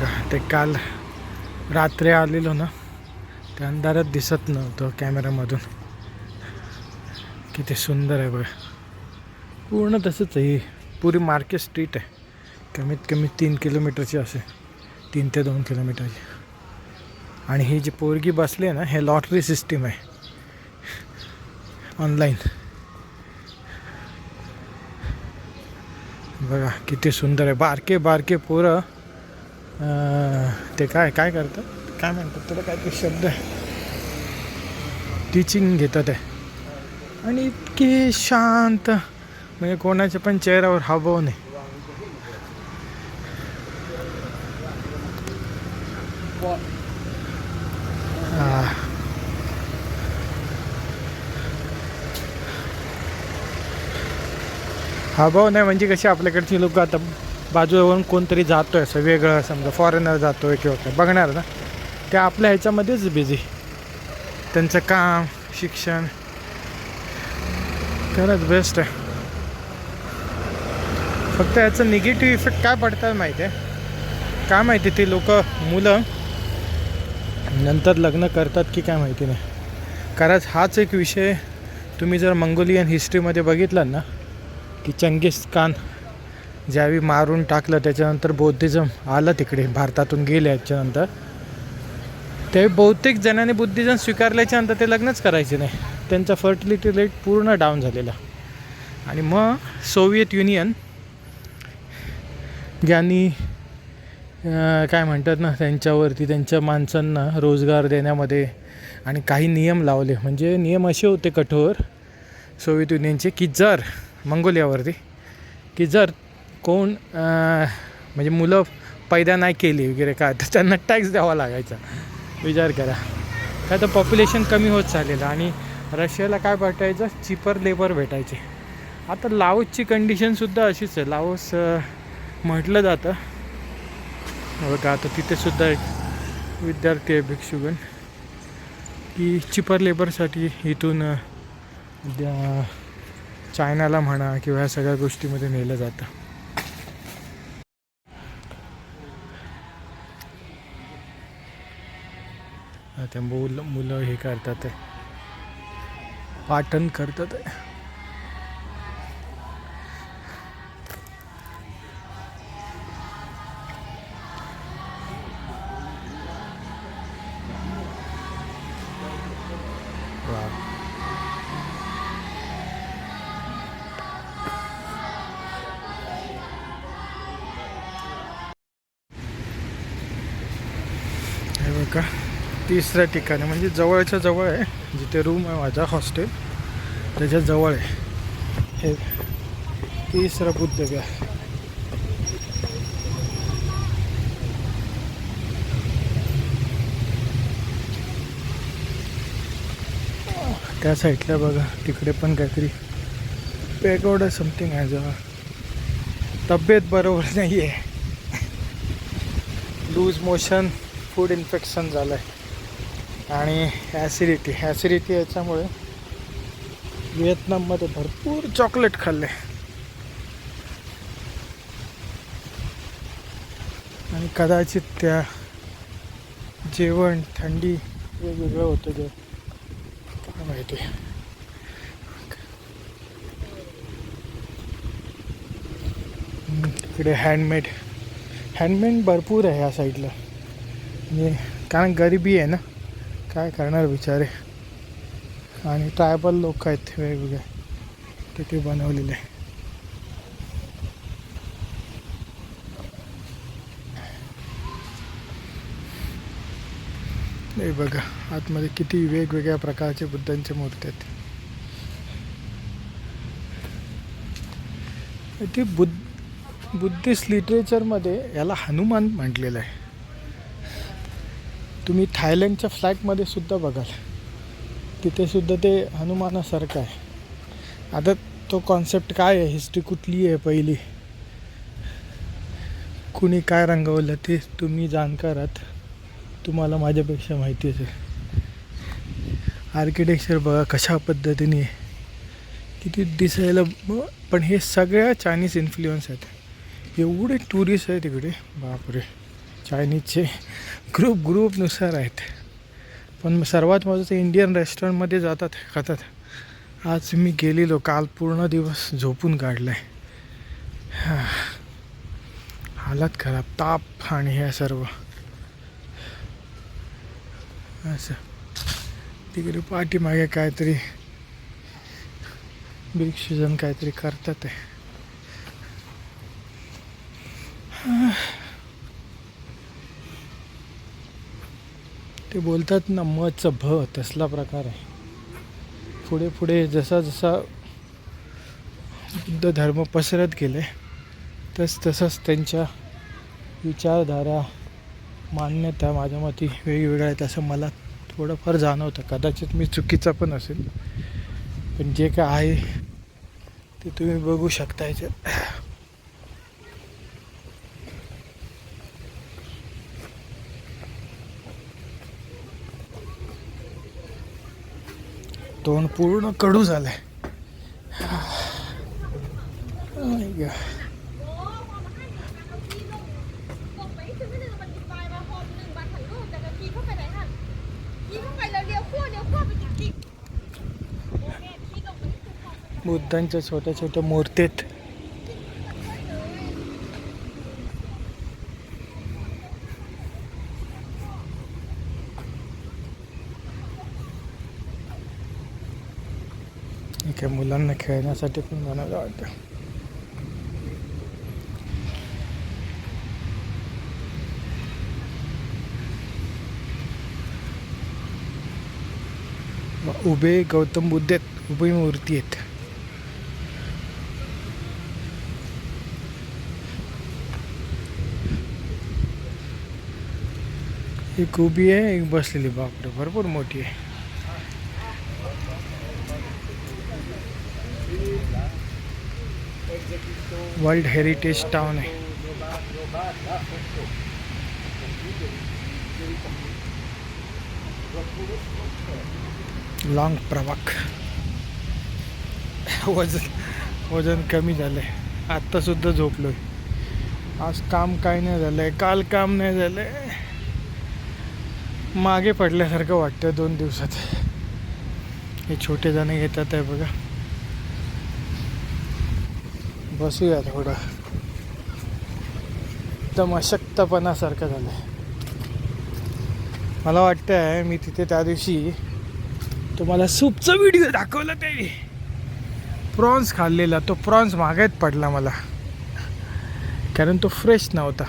बघा ते काल रात्री आलेलो ना ते अंधारात दिसत नव्हतं कॅमेरामधून. किती सुंदर आहे बघा. पूर्ण तसंच आहे. ही पुरी मार्केट स्ट्रीट आहे. कमीत कमी तीन किलोमीटरची असेल. तीन ते दोन किलोमीटरची. आणि ही जी पोरगी बसली आहे ना हे लॉटरी सिस्टीम आहे. ऑनलाईन. बघा किती सुंदर आहे. बारके बारके पोरं ते काय काय करतात? काय म्हणतात त्याला? काय ते शब्द? आहे टीचिंग घेतात आहे आणि इतके शांत. म्हणजे कोणाच्या पण चेहऱ्यावर हावभाव नाही. हा. हावभाव नाही म्हणजे कशी आपल्याकडची लोक आता बाजूवरून कोणतरी जातो आहे असं वेगळं समजा फॉरेनर जातो आहे किंवा काय बघणार ना. ते आपल्या ह्याच्यामध्येच बिझी त्यांचं काम शिक्षण. खरंच बेस्ट आहे. फक्त याचं निगेटिव्ह इफेक्ट काय पडतात माहिती आहे? काय माहिती ते लोक मुलं नंतर लग्न करतात की काय माहिती नाही. कारण हाच एक विषय तुम्ही जर मंगोलियन हिस्ट्रीमध्ये बघितलात ना की चंगीस खान ज्यावेळी मारून टाकलं त्याच्यानंतर बौद्धिझम आलं तिकडे भारतातून गेलं याच्यानंतर. ते बहुतेक जणांनी बुद्धिझम स्वीकारल्याच्या नंतर ते लग्नच करायचे नाही. त्यांचा फर्टिलिटी रेट पूर्ण डाऊन झालेला. आणि मग सोव्हिएत युनियन ज्यांनी काय म्हणतात ना त्यांच्यावरती त्यांच्या माणसांना रोजगार देण्यामध्ये आणि काही नियम लावले. म्हणजे नियम असे होते कठोर. सोव्हिएत युनियनचे की जर मंगोलियावरती की जर कोण म्हणजे मुलं पैदा नाही केली वगैरे काय तर त्यांना टॅक्स द्यावा लागायचा. विचार करा. काय तर पॉप्युलेशन कमी होत चाललेलं आणि रशियाला काय भेटायचं चिपर लेबर भेटायचे. आता लाओसची कंडिशनसुद्धा अशीच आहे. लाओस म्हटलं जातं. बघा आता तिथेसुद्धा एक विद्यार्थी आहे भिक्षुगण. की चिपर लेबरसाठी इथून द्या- चायनाला म्हणा किंवा ह्या सगळ्या गोष्टीमध्ये नेलं जातं. त्या मुलं मुलं हे करतात आहे. पाठण करतात आहे. वा तिसऱ्या ठिकाणी म्हणजे जवळच्या जवळ आहे जिथे रूम आहे माझा हॉस्टेल त्याच्याजवळ आहे. हे तिसरा बुद्धव्या त्या साईडला बघा तिकडे पण काहीतरी पेगोड समथिंग आहे जवळ तब्येत बरोबर नाही आहे लूज मोशन फूड इन्फेक्शन झालं आहे आणि ॲसिडिटी ॲसिडिटी याच्यामुळे व्हिएतनाममध्ये भरपूर चॉकलेट खाल्ले. आणि कदाचित त्या जेवण थंडी वेगवेगळं होतं ते. काय माहिती. तिकडे हँडमेड हँडमेड भरपूर आहे ह्या साईडला म्हणजे कारण गरिबी आहे ना. काय करणार बिचारे? आणि ट्रायबल लोक आहेत वेगवेगळे. तिथे बनवलेले. हे बघा आतमध्ये किती वेगवेगळ्या प्रकारचे बुद्धांचे मूर्ती आहेत. ती बुद्ध बुद्धिस्ट लिटरेचरमध्ये याला हनुमान म्हटलेलं आहे. तुम्ही थायलंडच्या फ्लॅटमध्ये सुद्धा बघाल. तिथेसुद्धा ते हनुमानासारखं आहे. आता तो कॉन्सेप्ट काय आहे? हिस्ट्री कुठली आहे पहिली? कुणी काय रंगवलं ते तुम्ही जाणकार आहात. तुम्हाला माझ्यापेक्षा माहिती असेल आर्किटेक्चर बघा कशा पद्धतीने किती दिसायला पण हे सगळ्या चायनीज इन्फ्लुअन्स आहेत. एवढे टुरिस्ट आहे तिकडे बापरे. चायनीजचे ग्रुप ग्रुपनुसार आहेत. पण सर्वात महत्त्वाचं इंडियन रेस्टॉरंटमध्ये जातात खातात. आज मी गेलेलो काल पूर्ण दिवस झोपून काढला आहे हालत खराब ताप आणि हे सर्व. असं. तिकडे पाठीमागे काहीतरी वृक्षजन काहीतरी करतात आहे. ते बोलतात ना मचं भ तसला प्रकार आहे. पुढे पुढे जसा जसा बुद्ध धर्म पसरत गेले तस तसंच त्यांच्या विचारधारा मान्यता माझ्या मते वेगवेगळ्या आहेत असं मला थोडंफार जाणवतं. कदाचित मी चुकीचा पण असेल. पण जे काय आहे ते तुम्ही बघू शकता याच्यात. तोंड पूर्ण कडू झालंय. आई बुद्धांच्या छोट्या छोट्या मूर्तीत इथे मुलांना खेळण्यासाठी पण बनवलं वाटतं. उभे गौतम बुद्ध आहेत उभी मूर्ती आहेत. एक उभी आहे एक बसलेली. बापरे भरपूर मोठी आहे. वर्ल्ड हेरिटेज टाउन आहे. लॉंग प्रवाक. वजन वजन कमी झालंय. आत्तासुद्धा सुद्धा झोपलोय. आज काम काय नाही झालंय काल काम नाही झालंय. मागे पडल्यासारखं वाटतं दोन दिवसात. हे छोटे जण घेतात आहे बघा. बसूया थोडं एकदम अशक्तपणासारखं झालं आहे मला वाटतं आहे मी तिथे त्या दिवशी तुम्हाला सूपचा व्हिडिओ दाखवला ते. प्रॉन्स खाल्लेला तो प्रॉन्स मागायत पडला मला. कारण तो फ्रेश नव्हता.